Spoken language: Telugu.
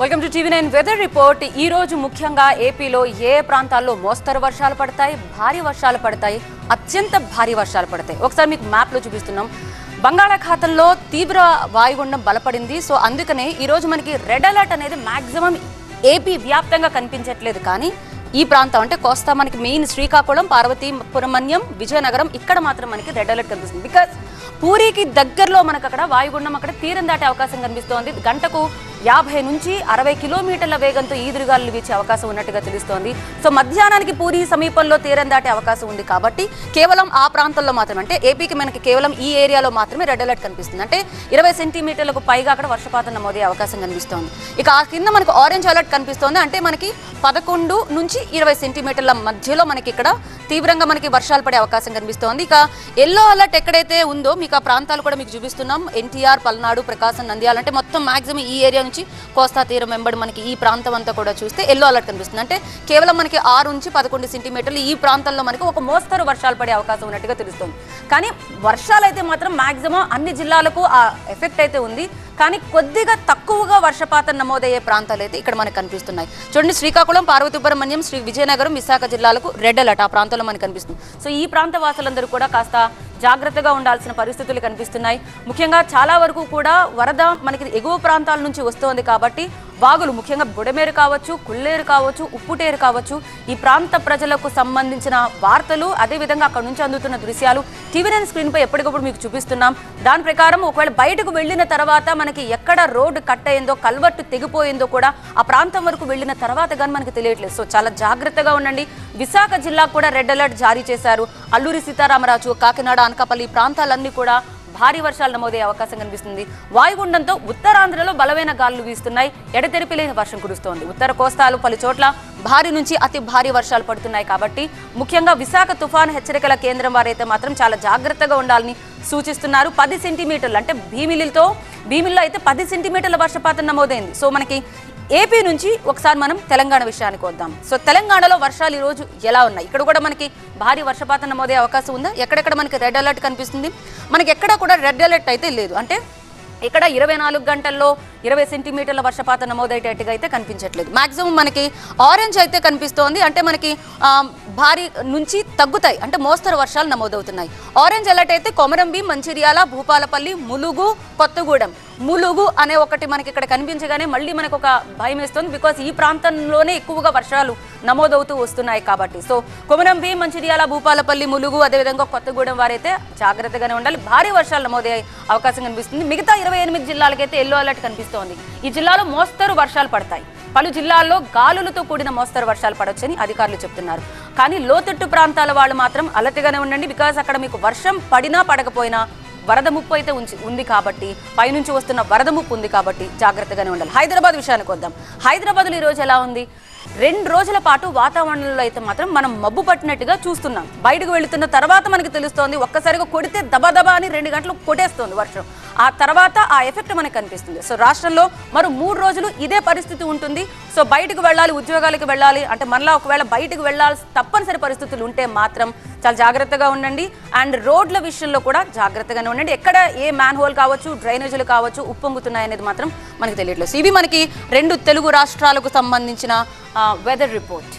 Welcome to TV nine weather report ఈ రోజు ముఖ్యంగా ఏపీలో ఏ ప్రాంతాల్లో మోస్తరు వర్షాలు పడతాయి? భారీ వర్షాలు పడతాయి. అత్యంత భారీ వర్షాలు పడతాయి. ఒకసారి మీకు మ్యాప్లో చూపిస్తున్నాం. బంగాళాఖాతంలో తీవ్ర వాయుగుండం బలపడింది. సో అందుకనే ఈరోజు మనకి రెడ్ అలర్ట్ అనేది మ్యాక్సిమం ఏపీ వ్యాప్తంగా కనిపించట్లేదు. కానీ ఈ ప్రాంతం అంటే కోస్తా మనకి మెయిన్ శ్రీకాకుళం పార్వతీపురమన్యం విజయనగరం ఇక్కడ మాత్రం మనకి రెడ్ అలర్ట్ కనిపిస్తుంది. బికాస్ పూరికి దగ్గరలో మనకు అక్కడ వాయుగుండం అక్కడ తీరం దాటే అవకాశం కనిపిస్తోంది. గంటకు యాభై నుంచి అరవై కిలోమీటర్ల వేగంతో ఈదురుగాలు వీచే అవకాశం ఉన్నట్టుగా తెలుస్తోంది. సో మధ్యాహ్నానికి పూరి సమీపంలో తీరం దాటే అవకాశం ఉంది కాబట్టి కేవలం ఆ ప్రాంతంలో మాత్రమే అంటే ఏపీకి మనకి కేవలం ఈ ఏరియాలో మాత్రమే రెడ్ అలర్ట్ కనిపిస్తుంది. అంటే ఇరవై సెంటీమీటర్లకు పైగా అక్కడ వర్షపాతం నమోదయ్యే అవకాశం కనిపిస్తోంది. ఇక ఆ కింద మనకు ఆరెంజ్ అలర్ట్ కనిపిస్తోంది. అంటే మనకి పదకొండు నుంచి ఇరవై సెంటీమీటర్ల మధ్యలో మనకి ఇక్కడ తీవ్రంగా మనకి వర్షాలు పడే అవకాశం కనిపిస్తోంది. ఇక ఎల్లో అలర్ట్ ఎక్కడైతే ఉందో మీకు ఆ ప్రాంతాలు కూడా మీకు చూపిస్తున్నాం. ఎన్టీఆర్ పల్నాడు ప్రకాశం నంద్యాల అంటే మొత్తం మాక్సిమం ఈ ఏరియా నుంచి కోస్తా తీరం వెంబడి మనకి ఈ ప్రాంతం అంతా కూడా చూస్తే ఎల్లో అలర్ట్ కనిపిస్తుంది. అంటే కేవలం మనకి ఆరు నుంచి పదకొండు సెంటీమీటర్లు ఈ ప్రాంతంలో మనకి ఒక మోస్తరు వర్షాలు పడే అవకాశం ఉన్నట్టుగా తెలుస్తుంది. కానీ వర్షాలు అయితే మాత్రం మాక్సిమం అన్ని జిల్లాలకు ఆ ఎఫెక్ట్ అయితే ఉంది. కానీ కొద్దిగా తక్కువగా వర్షపాతం నమోదయ్యే ప్రాంతాలు అయితే ఇక్కడ మనకు కనిపిస్తున్నాయి. చూడండి శ్రీకాకుళం పార్వతీపురం శ్రీ విజయనగరం విశాఖ జిల్లాలకు రెడ్ అలర్ట్ ఆ ప్రాంతంలో మనకు కనిపిస్తుంది. సో ఈ ప్రాంత వాసులందరూ కూడా కాస్త జాగ్రత్తగా ఉండాల్సిన పరిస్థితులు కనిపిస్తున్నాయి. ముఖ్యంగా చాలా వరకు కూడా వరద మనకి ఎగువ ప్రాంతాల నుంచి వస్తోంది కాబట్టి వాగులు ముఖ్యంగా బుడమేరు కావచ్చు కుల్లేరు కావచ్చు ఉప్పుటేరు కావచ్చు ఈ ప్రాంత ప్రజలకు సంబంధించిన వార్తలు అదేవిధంగా అక్కడ నుంచి అందుతున్న దృశ్యాలు టీవీ నైన్ స్క్రీన్పై ఎప్పటికప్పుడు మీకు చూపిస్తున్నాం. దాని ప్రకారం ఒకవేళ బయటకు వెళ్ళిన తర్వాత మనకి ఎక్కడ రోడ్డు కట్ అయిందో కల్వర్టు తెగిపోయిందో కూడా ఆ ప్రాంతం వరకు వెళ్ళిన తర్వాత కానీ మనకి తెలియట్లేదు. సో చాలా జాగ్రత్తగా ఉండండి. విశాఖ జిల్లాకు కూడా రెడ్ అలర్ట్ జారీ చేశారు. అల్లూరి సీతారామరాజు కాకినాడ అనకాపల్లి ఈ ప్రాంతాలన్నీ కూడా భారీ వర్షాలు నమోదయ్యే అవకాశం కనిపిస్తుంది. వాయుగుండంతో ఉత్తరాంధ్రలో బలమైన గాలులు వీస్తున్నాయి. ఎడతెరిపి లేని వర్షం కురుస్తోంది. ఉత్తర కోస్తాలు పలు చోట్ల భారీ నుంచి అతి భారీ వర్షాలు పడుతున్నాయి కాబట్టి ముఖ్యంగా విశాఖ తుఫాను హెచ్చరికల కేంద్రం వారైతే మాత్రం చాలా జాగ్రత్తగా ఉండాలని సూచిస్తున్నారు. పది సెంటీమీటర్లు అంటే భీమిలితో భీమిల్లో అయితే పది సెంటీమీటర్ల వర్షపాతం నమోదైంది. సో మనకి ఏపీ నుంచి ఒకసారి మనం తెలంగాణ విషయానికి వద్దాం. సో తెలంగాణలో వర్షాలు ఈ రోజు ఎలా ఉన్నాయి? ఇక్కడ కూడా మనకి భారీ వర్షపాతం నమోదయ్యే అవకాశం ఉందా? ఎక్కడెక్కడ మనకి రెడ్ అలర్ట్ కనిపిస్తుంది? మనకి ఎక్కడ కూడా రెడ్ అలర్ట్ అయితే లేదు. అంటే ఇక్కడ ఇరవై నాలుగు గంటల్లో ఇరవై సెంటీమీటర్ల వర్షపాతం నమోదయ్యేటట్టుగా అయితే కనిపించట్లేదు. మాక్సిమం మనకి ఆరెంజ్ అయితే కనిపిస్తోంది. అంటే మనకి భారీ నుంచి తగ్గుతాయి. అంటే మోస్తరు వర్షాలు నమోదవుతున్నాయి. ఆరెంజ్ అలర్ట్ అయితే కొమరంభీం మంచిర్యాల భూపాలపల్లి ములుగు కొత్తగూడెం. ములుగు అనే ఒకటి మనకి ఇక్కడ కనిపించగానే మళ్ళీ మనకు ఒక భయం వేస్తుంది బికాస్ ఈ ప్రాంతంలోనే ఎక్కువగా వర్షాలు నమోదవుతూ వస్తున్నాయి కాబట్టి. సో కొమరంభీం మంచిర్యాల భూపాలపల్లి ములుగు అదేవిధంగా కొత్తగూడెం వారైతే జాగ్రత్తగానే ఉండాలి. భారీ వర్షాలు నమోదయ్యే అవకాశం కనిపిస్తుంది. మిగతా ఇరవై ఎనిమిది జిల్లాలకైతే ఎల్లో అలర్ట్ కనిపిస్తోంది. ఈ జిల్లాలో మోస్తరు వర్షాలు పడతాయి. పలు జిల్లాల్లో గాలులతో కూడిన మోస్తరు వర్షాలు పడొచ్చని అధికారులు చెప్తున్నారు. కానీ లోతట్టు ప్రాంతాల వాళ్ళు మాత్రం అలర్ట్గానే ఉండండి బికాస్ అక్కడ మీకు వర్షం పడినా పడకపోయినా వరద ముప్పు అయితే ఉంచి ఉంది కాబట్టి పైనుంచి వస్తున్న వరద ముప్పు ఉంది కాబట్టి జాగ్రత్తగానే ఉండాలి. హైదరాబాద్ విషయానికి వద్దాం. హైదరాబాద్లో ఈ రోజు ఎలా ఉంది? రెండు రోజుల పాటు వాతావరణంలో అయితే మాత్రం మనం మబ్బు పట్టినట్టుగా చూస్తున్నాం. బయటకు వెళుతున్న తర్వాత మనకి తెలుస్తోంది ఒక్కసారిగా కొడితే దబదబా అని రెండు గంటలు కొట్టేస్తోంది వర్షం. ఆ తర్వాత ఆ ఎఫెక్ట్ మనకు కనిపిస్తుంది. సో రాష్ట్రంలో మరో మూడు రోజులు ఇదే పరిస్థితి ఉంటుంది. సో బయటకు వెళ్ళాలి ఉద్యోగాలకు వెళ్ళాలి అంటే మళ్ళీ ఒకవేళ బయటకు వెళ్ళాల్సి తప్పనిసరి పరిస్థితులు ఉంటే మాత్రం చాలా జాగ్రత్తగా ఉండండి. అండ్ రోడ్ల విషయంలో కూడా జాగ్రత్తగానే ఉండండి. ఎక్కడ ఏ మ్యాన్ హోల్ కావచ్చు డ్రైనేజీలు కావచ్చు ఉప్పొంగుతున్నాయి అనేది మాత్రం మనకు తెలియట్లేదు. ఇవి మనకి రెండు తెలుగు రాష్ట్రాలకు సంబంధించిన వెదర్ రిపోర్ట్